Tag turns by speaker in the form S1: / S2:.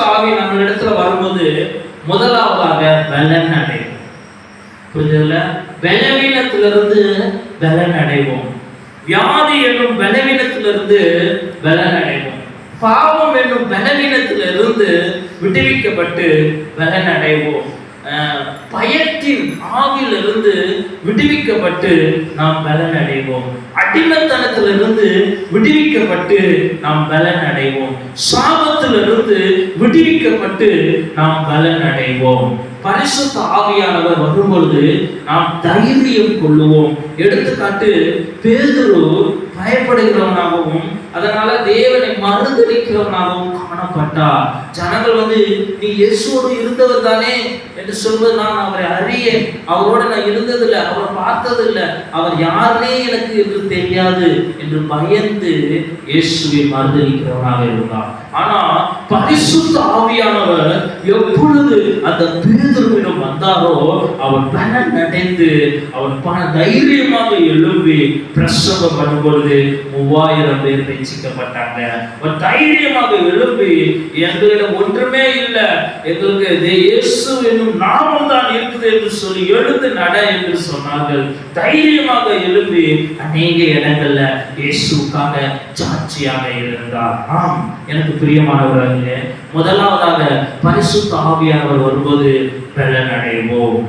S1: ஆவி நம்ம இடத்துல வரும்போது முதலாவதாக பலன் அடைவோம். புரிஞ்சதுல பலவீனத்திலிருந்து பலன் அடைவோம். வியாதி என்னும் பலவீனத்திலிருந்து பலன் அடைவோம். பாவம் என்னும் பலவீனத்திலிருந்து விடுவிக்கப்பட்டு பலன் அடைவோம். அஹ், பயத்தின் ஆவிலிருந்து விடுவிக்கப்பட்டு நாம் பலன் அடைவோம். அடிமைத்தனத்திலிருந்து விடுவிக்கப்பட்டு நாம் பலன் அடைவோம் சாபத்திலிருந்து விடுவிக்கப்பட்டு நாம் பலன் அடைவோம் பரிசுத்த ஆவியானவர் வரும்பொழுது நாம் தைரியம் கொள்ளுவோம். எடுத்துக்காட்டு பேதுரு பயப்படுகிறவனாகவும் அதனால தேவனை மறுதளிக்கிறவனாகவும் காணப்பட்டார். ஜனங்கள் வந்து நீ இயேசுவோடு இருந்தவர் தானே? என்று சொல்வது நான் அவரை அறிய அவரோட நான் இருந்ததில்லை அவரை பார்த்ததில்லை. அவர் யாருனே எனக்கு என்று தெரியாது என்று பயந்து இயேசுவை மறுதளிக்கிறவனாக இருந்தார். ஆனா பரிசுத்த ஆவியானவர் எப்பொழுது அந்த பேதுருவிடம் வந்தாரோ அவன் பலன் அடைந்து அவன் பண தைரியமாக எழும்பி பிரசவம் பண்ணும்பொழுது மூவாயிரம் பேர் ரட்சிக்கப்பட்டாங்க ஒரு தைரியமாக எழுப்பி எங்களிடம் ஒன்றுமே இல்லை. எங்களுக்கு இயேசு என்னும் நாமம் தான் இருக்குது என்று சொல்லி எழுந்து நட என்று சொன்னார்கள். தைரியமாக எழுப்பி அநேக இடங்கள்ல இயேசுக்காக சாட்சியாக இருந்தார். ஆம் எனக்கு பிரியமானவர்களே முதலாவதாக பரிசுத்த ஆவியானவர் வரும்போது பலன் அடைவோம்